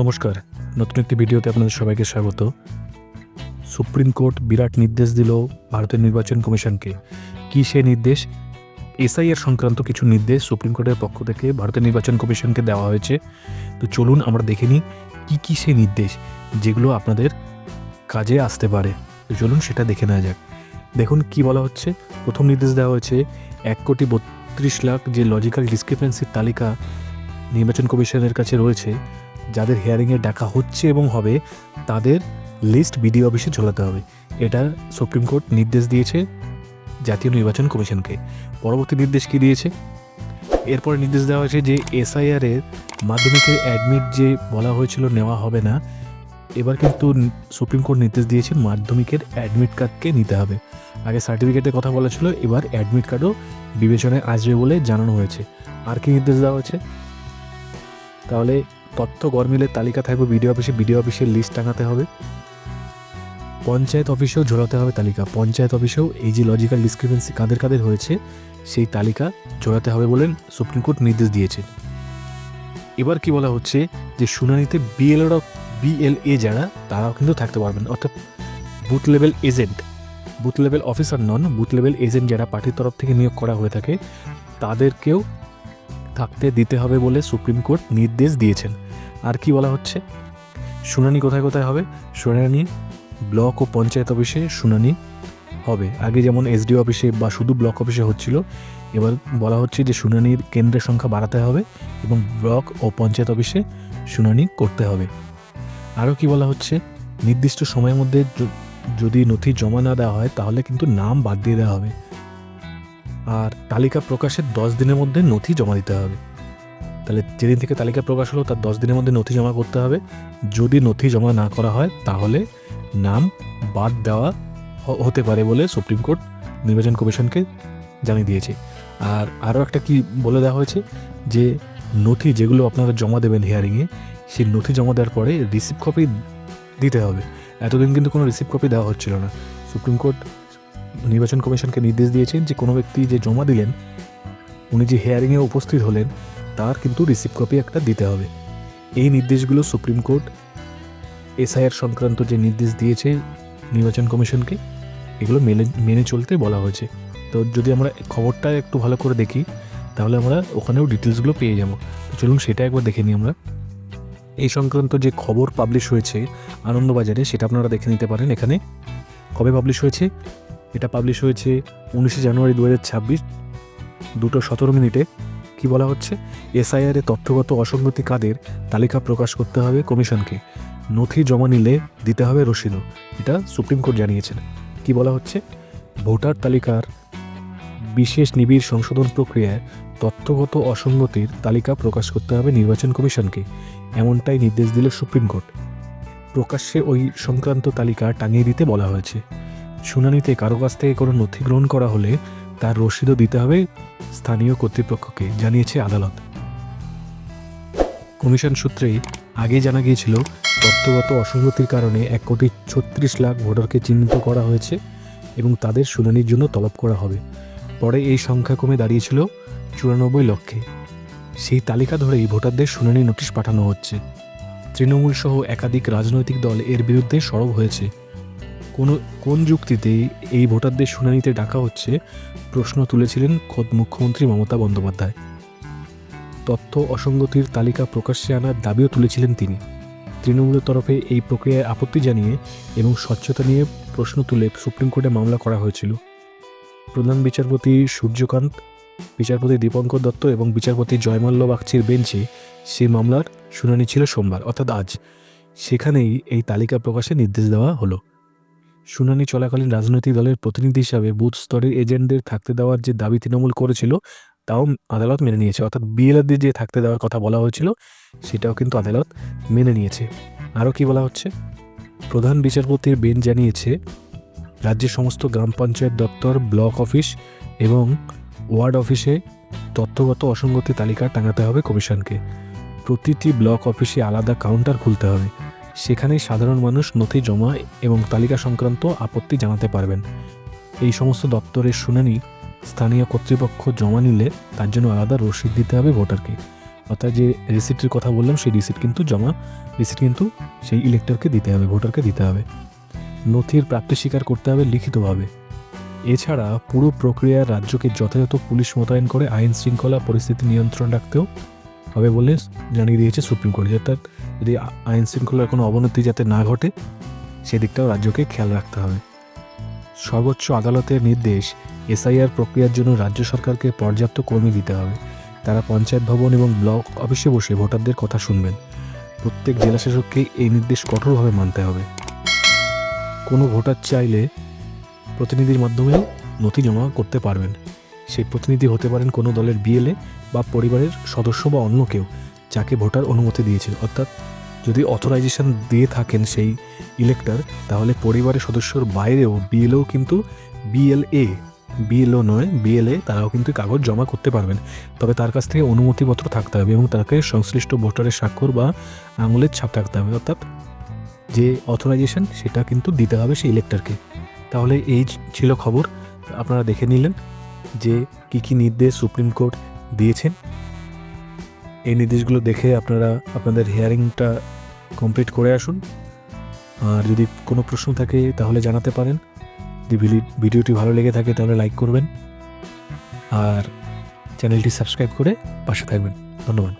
নমস্কার। নতুন একটি ভিডিওতে আপনাদের সবাইকে স্বাগত। সুপ্রিম কোর্ট বিরাট নির্দেশ দিল ভারতের নির্বাচন কমিশনকে। কী সে নির্দেশ? এসআইআর সংক্রান্ত কিছু নির্দেশ সুপ্রিম কোর্টের পক্ষ থেকে ভারতের নির্বাচন কমিশনকে দেওয়া হয়েছে। তো চলুন আমরা দেখে নিই কী কী সে নির্দেশ, যেগুলো আপনাদের কাজে আসতে পারে। তো চলুন সেটা দেখে নেওয়া যাক। দেখুন কি বলা হচ্ছে। প্রথম নির্দেশ দেওয়া হয়েছে, এক কোটি বত্রিশ লাখ যে লজিক্যাল ডিসক্রিপেন্সির তালিকা নির্বাচন কমিশনের কাছে রয়েছে যাদের হিয়ারিংয়ে ডাকা হচ্ছে এবং হবে, তাদের লিস্ট বিডিও অফিসে ঝোলাতে হবে। এটা সুপ্রিম কোর্ট নির্দেশ দিয়েছে জাতীয় নির্বাচন কমিশনকে। পরবর্তী নির্দেশ কি দিয়েছে? এরপরে নির্দেশ দেওয়া হয়েছে যে এসআইআরের মাধ্যমিকের অ্যাডমিট যে বলা হয়েছিল নেওয়া হবে না, এবার কিন্তু সুপ্রিম কোর্ট নির্দেশ দিয়েছে মাধ্যমিকের অ্যাডমিট কার্ডকে নিতে হবে। আগে সার্টিফিকেটের কথা বলা ছিল, এবার অ্যাডমিট কার্ডও বিবেচনায় আসবে বলে জানানো হয়েছে। আর কি নির্দেশ দেওয়া হয়েছে? তাহলে তথ্য গরমিলের তালিকা থাকবে বিডিও অফিসে, বিডিও অফিসের লিস্ট টাঙাতে হবে। পঞ্চায়েত অফিসেও ঝোলাতে হবে তালিকা। পঞ্চায়েত অফিসেও এই যে লজিক্যাল ডিসক্রিপেন্সি কাদের কাদের হয়েছে, সেই তালিকা জোড়াতে হবে বলেন সুপ্রিম কোর্ট নির্দেশ দিয়েছে। এবার কি বলা হচ্ছে যে শুনানিতে বিএলও বিএলএ যারা, তারাও কিন্তু থাকতে পারবেন অর্থাৎ booth level agent, booth level officer নন, বুথ লেভেল এজেন্ট যারা পার্টির তরফ থেকে নিয়োগ করা হয়ে থাকে, তাদেরকেও থাকতে দিতে হবে বলে সুপ্রিম কোর্ট নির্দেশ দিয়েছেন। আর কি বলা হচ্ছে? শুনানি কোথায় কোথায় হবে? শুনানি ব্লক ও পঞ্চায়েত অফিসে শুনানি হবে। আগে যেমন এসডিও অফিসে বা শুধু ব্লক অফিসে হচ্ছিল, এবার বলা হচ্ছে যে শুনানির কেন্দ্রের সংখ্যা বাড়াতে হবে এবং ব্লক ও পঞ্চায়েত অফিসে শুনানি করতে হবে। আরও কি বলা হচ্ছে? নির্দিষ্ট সময়ের মধ্যে যদি নথি জমা না দেওয়া হয়, তাহলে কিন্তু নাম বাদ দিয়ে দেওয়া হবে। আর তালিকা প্রকাশের দশ দিনের মধ্যে নথি জমা দিতে হবে। তাহলে যেদিন থেকে তালিকা প্রকাশ হলো, তার দশ দিনের মধ্যে নথি জমা করতে হবে। যদি নথি জমা না করা হয়, তাহলে নাম বাদ দেওয়া হতে পারে বলে সুপ্রিম কোর্ট নির্বাচন কমিশনকে জানিয়ে দিয়েছে। আর আরও একটা কি বলে দেওয়া হয়েছে যে, নথি যেগুলো আপনারা জমা দেবেন হিয়ারিংয়ে সেই নথি জমা দেওয়ার পরে রিসিভ কপি দিতে হবে। এতদিন কিন্তু কোনো রিসিভ কপি দেওয়া হচ্ছিল না। সুপ্রিম কোর্ট নির্বাচন কমিশনকে নির্দেশ দিয়েছেন যে, কোনো ব্যক্তি যে জমা দিলেন, উনি যে হিয়ারিংয়ে উপস্থিত হলেন তার কিন্তু রিসিভ কপি একটা দিতে হবে। এই নির্দেশগুলো সুপ্রিম কোর্ট, এসআইআর সংক্রান্ত যে নির্দেশ দিয়েছে নির্বাচন কমিশনকে, এগুলো মেনে মেনে চলতে বলা হয়েছে। তো যদি আমরা খবরটা একটু ভালো করে দেখি, তাহলে আমরা ওখানেও ডিটেলসগুলো পেয়ে যাব। তো চলুন সেটা একবার দেখে নিই আমরা। এই সংক্রান্ত যে খবর পাবলিশ হয়েছে আনন্দবাজারে, সেটা আপনারা দেখে নিতে পারেন এখানে। কবে পাবলিশ হয়েছে? এটা পাবলিশ হয়েছে উনিশে জানুয়ারি দু হাজার ছাব্বিশ, দুটো সতেরো মিনিটে। কি বলা হচ্ছে? এসআইআর তথ্যগত অসঙ্গতি কাদের? তালিকা প্রকাশ করতে হবে কমিশনকে। নথি জমা নিলে দিতে হবে রসিদও। এটা সুপ্রিম কোর্ট জানিয়েছেন। কি বলা হচ্ছে? ভোটার তালিকার বিশেষ নিবিড় সংশোধন প্রক্রিয়ায় তথ্যগত অসঙ্গতির তালিকা প্রকাশ করতে হবে নির্বাচন কমিশনকে। এমনটাই নির্দেশ দিল সুপ্রিম কোর্ট। প্রকাশ্যে ওই সংক্রান্ত তালিকা টাঙিয়ে দিতে বলা হয়েছে। শুনানিতে কারও কাছ থেকে কোনো নথি গ্রহণ করা হলে তার রসিদও দিতে হবে স্থানীয় কর্তৃপক্ষকে, জানিয়েছে আদালত। কমিশন সূত্রে আগেই জানা গিয়েছিল তথ্যগত অসঙ্গতির কারণে এক কোটি ছত্রিশ লাখ ভোটারকে চিহ্নিত করা হয়েছে এবং তাদের শুনানির জন্য তলব করা হবে। পরে এই সংখ্যা কমে দাঁড়িয়েছিল চুরানব্বই লক্ষে। সেই তালিকা ধরেই ভোটারদের শুনানি নোটিশ পাঠানো হচ্ছে। তৃণমূল সহ একাধিক রাজনৈতিক দল এর বিরুদ্ধে সরব হয়েছে। কোন কোন যুক্তিতে এই ভোটারদের শুনানিতে ডাকা হচ্ছে প্রশ্ন তুলেছিলেন খোদ মুখ্যমন্ত্রী মমতা বন্দ্যোপাধ্যায়। তথ্য অসঙ্গতির তালিকা প্রকাশ্যে আনার দাবিও তুলেছিলেন তিনি। তৃণমূলের তরফে এই প্রক্রিয়ায় আপত্তি জানিয়ে এবং স্বচ্ছতা নিয়ে প্রশ্ন তুলে সুপ্রিম কোর্টে মামলা করা হয়েছিল। প্রধান বিচারপতি সূর্যকান্ত, বিচারপতি দীপঙ্কর দত্ত এবং বিচারপতি জয়মাল্য বাগচির বেঞ্চে সেই মামলার শুনানি ছিল সোমবার, অর্থাৎ আজ। সেখানেই এই তালিকা প্রকাশে নির্দেশ দেওয়া হলো। শুনানি চলাকালীন রাজনৈতিক দলের প্রতিনিধি হিসাবে বুথ স্তরের এজেন্টদের থাকতে দেওয়ার যে দাবি তৃণমূল করেছিল, তাও আদালত মেনে নিয়েছে। অর্থাৎ বিএলএদের যে থাকতে দেওয়ার কথা বলা হয়েছিল, সেটাও কিন্তু আদালত মেনে নিয়েছে। আরও কি বলা হচ্ছে? প্রধান বিচারপতির বেঞ্চ জানিয়েছে, রাজ্যের সমস্ত গ্রাম পঞ্চায়েত দপ্তর, ব্লক অফিস এবং ওয়ার্ড অফিসে তথ্যগত অসঙ্গতি তালিকা টাঙাতে হবে কমিশনকে। প্রতিটি ব্লক অফিসে আলাদা কাউন্টার খুলতে হবে। সেখানেই সাধারণ মানুষ নথি জমা এবং তালিকা সংক্রান্ত আপত্তি জানাতে পারবেন। এই সমস্ত দপ্তরের শুনানি স্থানীয় কর্তৃপক্ষ জমা নিলে তার জন্য আলাদা রসিদ দিতে হবে ভোটারকে। অর্থাৎ যে রিসিপ্টের কথা বললাম, সেই রিসিপ্ট কিন্তু জমা, রিসিপ্ট কিন্তু সেই ইলেক্টরকে দিতে হবে, ভোটারকে দিতে হবে। নথির প্রাপ্তি স্বীকার করতে হবে লিখিতভাবে। এছাড়া পুরো প্রক্রিয়ার রাজ্যকে যথাযথ পুলিশ মোতায়েন করে আইন শৃঙ্খলা পরিস্থিতি নিয়ন্ত্রণ রাখতেও হবে বলে জানিয়ে দিয়েছে সুপ্রিম কোর্ট। অর্থাৎ যদি আইন শৃঙ্খলার কোনো অবনতি যাতে না ঘটে, সেদিকটাও রাজ্যকে খেয়াল রাখতে হবে। সর্বোচ্চ আদালতের নির্দেশ, এসআইআর প্রক্রিয়ার জন্য রাজ্য সরকারকে পর্যাপ্ত কর্মী দিতে হবে। তারা পঞ্চায়েত ভবন এবং ব্লক অফিসে বসে ভোটারদের কথা শুনবেন। প্রত্যেক জেলাশাসককে এই নির্দেশ কঠোরভাবে মানতে হবে। কোনো ভোটার চাইলে প্রতিনিধির মাধ্যমেও নথি জমা করতে পারবেন। সেই প্রতিনিধি হতে পারেন কোনো দলের বিএলএ বা পরিবারের সদস্য বা অন্য কেউ, যাকে ভোটার অনুমতি দিয়েছে অর্থাৎ যদি অথরাইজেশন দিয়ে থাকেন সেই ইলেক্টর, তাহলে পরিবারের সদস্যর বাইরেও বিএলও কিন্তু বিএলএ, বিএলও নয়, বিএলএ তারাও কিন্তু কাগজ জমা করতে পারবেন। তবে তার কাছ থেকে অনুমতিপত্র থাকতে হবে এবং তাকে সংশ্লিষ্ট ভোটারের স্বাক্ষর বা আঙুলের ছাপ থাকতে হবে। অর্থাৎ যে অথরাইজেশন, সেটা কিন্তু দিতে হবে সেই ইলেক্টরকে। তাহলে এই ছিল খবর। আপনারা দেখে নিলেন। যে কি কি নির্দেশ সুপ্রিম কোর্ট দিয়েছেন? এই নির্দেশগুলো দেখে আপনারা আপনাদের হিয়ারিংটা কমপ্লিট করে আসুন। আর যদি কোনো প্রশ্ন থাকে তাহলে জানাতে পারেন। যদি ভিডি- ভিডিওটি ভালো লেগে থাকে তাহলে লাইক করবেন। আর চ্যানেলটি সাবস্ক্রাইব করে পাশে থাকবেন। ধন্যবাদ।